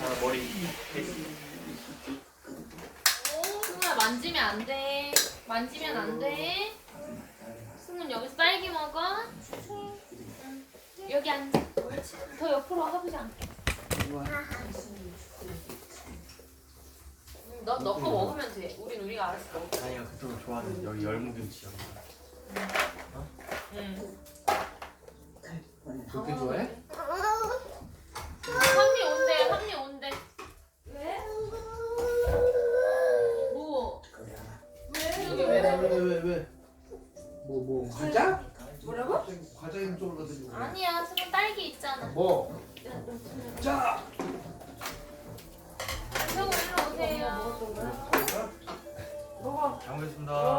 아 머리 승우야 만지면 안 돼. 만지면 안 돼. 승우 여기서 딸기 먹어. 응. 여기 앉아. 더 옆으로 와보지 않게. 너너거 먹으면 돼. 우린 우리가 알아서 먹어. 아니야 그쪽으로 좋아하는 여기 열무김치요 응. 그렇게 좋아해? 한미 온대. 한미 온대. 왜? 뭐? 여기 왜? 왜 왜 왜? 뭐 뭐 과자? 뭐라고? 과자 이쪽으로 가지고. 아니야. 승우 딸기 있잖아. 뭐? 자. 승우 일로 오세요. 잘 먹겠습니다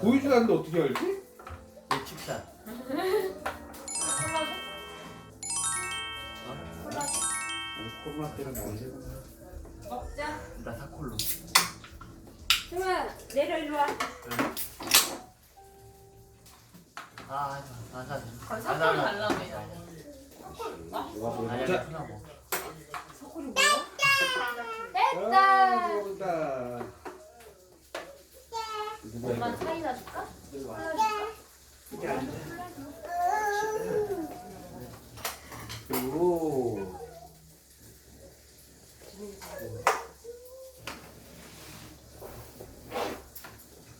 보이지도 않는데 어떻게 알지? 이 칩샷 아니 코로나 때는 언제? 먹자. 나 사콜로 승아 내려 일로 와. 아 맞아 아, 사골 달라며. 뭐가 보여? 아니야 자. 석구리 뭐야? 아, 먹는다. 엄마 사이다 줄까? 이게 안 돼. 그리고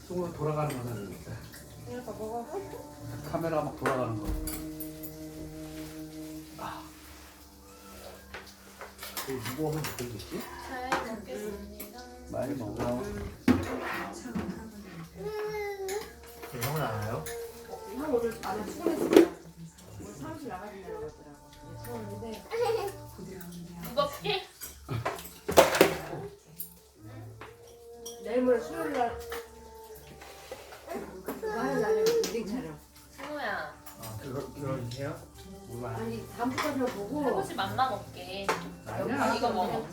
손으로 돌아가는 거 사는 있다. 이거 먹어. 카메라 막 돌아가는 거. 아. 이거 누구 하면 되겠지? 다음주까지만 보고 해보지 맘만 먹게. 아니야. 이거 먹어.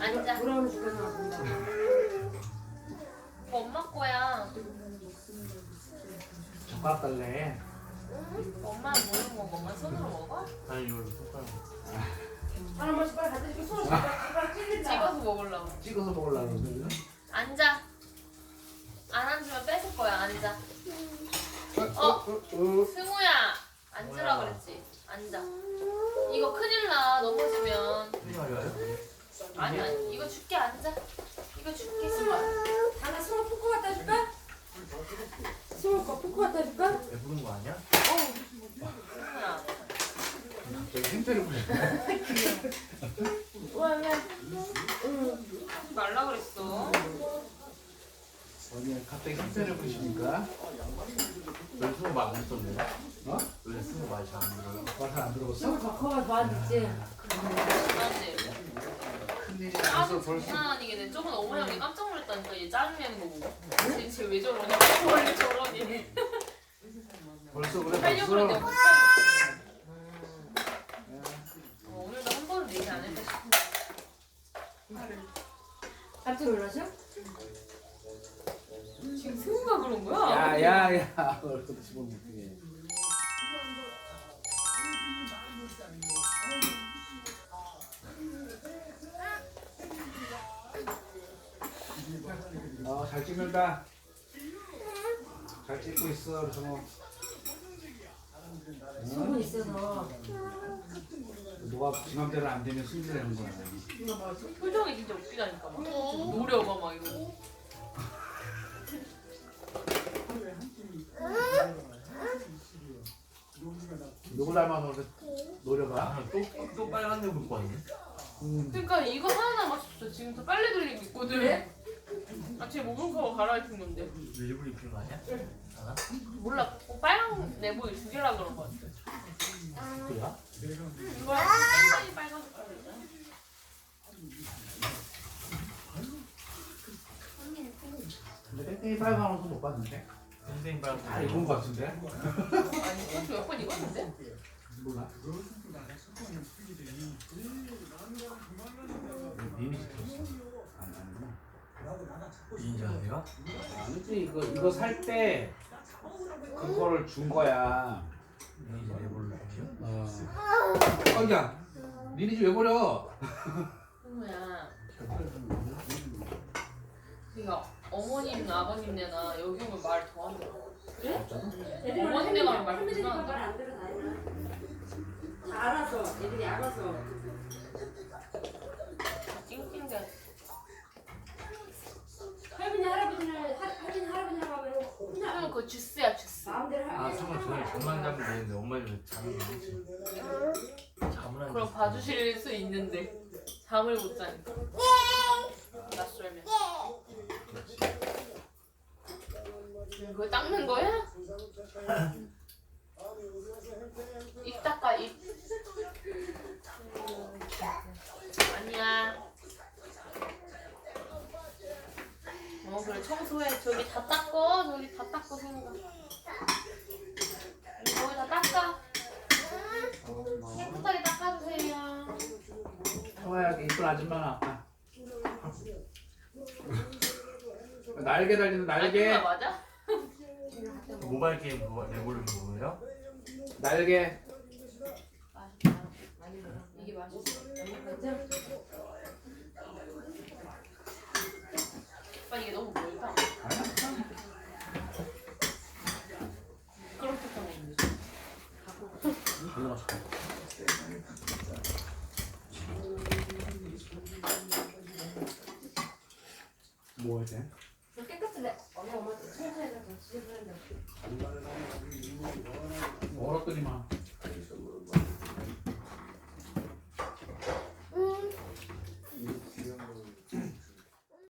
앉아. 돌아오는 중간에 본다. 이거 엄마 거야. 젓가락 달래. 엄마는 뭘로 먹어? 엄마 손으로 먹어? 아니 이걸로 숟가락 하나 번씩 빨리 갖다 주고 손을 숟가락 찔린다. 찍어서 먹으려고. 찍어서 먹으려고 그러는데. 앉아. 안 앉으면 뺏을 거야. 앉아. 어? 어? 어? 승우야. 앉으라? 그랬지. 앉아. 이거 큰일 나. 넘어지면. 아니 아니. 이거 줄게. 앉아. 이거 줄게. 하나 승호 포크 갖다 줄까? 승호 거 포크 갖다 줄까? 왜 부른 거 아니야? 승우야. 되게 힘들어 왜? 하지 말라 그랬어. 어디 갑자기 힘들어 보이십니까? 왜 수고 말안 했었는데? 어? 왜 수고 말잘안 들어요? 말을 안 들어봤어? 덕커가 좋아하지. 그런데 큰일이 나서 벌써 장난 아니겠네. 저번에 어머니 깜짝 놀랐다니까. 얘 짜증내는 거 보고. 쟤왜 저러니? 원래 저러니. 벌써 그래 그러는데 벌써. 못 어, 오늘도 한 번은 얘기 안 했다 싶어. 깜짝 놀라셔? 지금 승우가 그런 거야? 야야야 얼굴 집어넣으면 어떡해. 어잘 찍는다. 잘 찍고 있어 우리 성호. 소문 응? 있어서. 뭐가 지맘대로 안 되면 승질내는 거야. 표정이 진짜 웃기다니까 막 노려봐 막 이러고 누구 닮아서 노려봐. 아, 또, 또 빨간 데 물고 왔네? 음. 그러니까 이거 하나 남았었어 지금 또 빨래 돌리고 있거든 아쟤 목욕 하고 갈아입힌 건데 왜 일부러 입힌 거 아니야? 아? 몰라 꼭 빨간 내보이 죽이려 그런 거 같아 그래야? 이거랑 굉장히 빨간 색깔이잖아 근데 땡땡이 빨간 옷은 못 봤는데? 땡땡 빨간 다 입은 거 같은데? 아니 이것도 몇 번 입었는데? 몰라. 인정해요? 아니지 이거 이거 살 때 그거를 준 거야. 이제 레볼루션이요? 어. 어 야 니네 집왜 버려? 승우야. 네가 어머님, 아버님 내나 여기 오면 말 더 한다. 애들이 어머니 내가 하면 말 할머니들이 못하는데. 말안 들어 다니나? 다 알아서 애들이 알아서 찡찡대. 할머니 할아버지를 할- 할머니 할아버지라고 하면 혼자 그거 주스야 주스. 마음대로 아 할머니 정말 저희 잠만 자면 되는데 엄마 좀 잠을 안 자지 잠을 안 그럼 자지. 봐주실 수 있는데 잠을 못 자니까. 낯설면. 그걸 닦는 거야? 입 닦아 입. 아니야. 어 그래 청소해 저기 다 닦어 저기 다 닦어 생각. 저기 다 닦아. 깨끗하게 닦아주세요. 성아야 이쁜 아줌마나. 아. 날개 달리는 날개 아줌마 맞아? 모바일 게임 그거 레볼루션 그거예요? 날개. 맛있다. 이게 맛있어. 오빠 이게 너무 멀다. 그렇게 하면 별로 맛있다. 뭐 이제? 깨끗해 엄마 엄마 청소해서 지저분 Bunları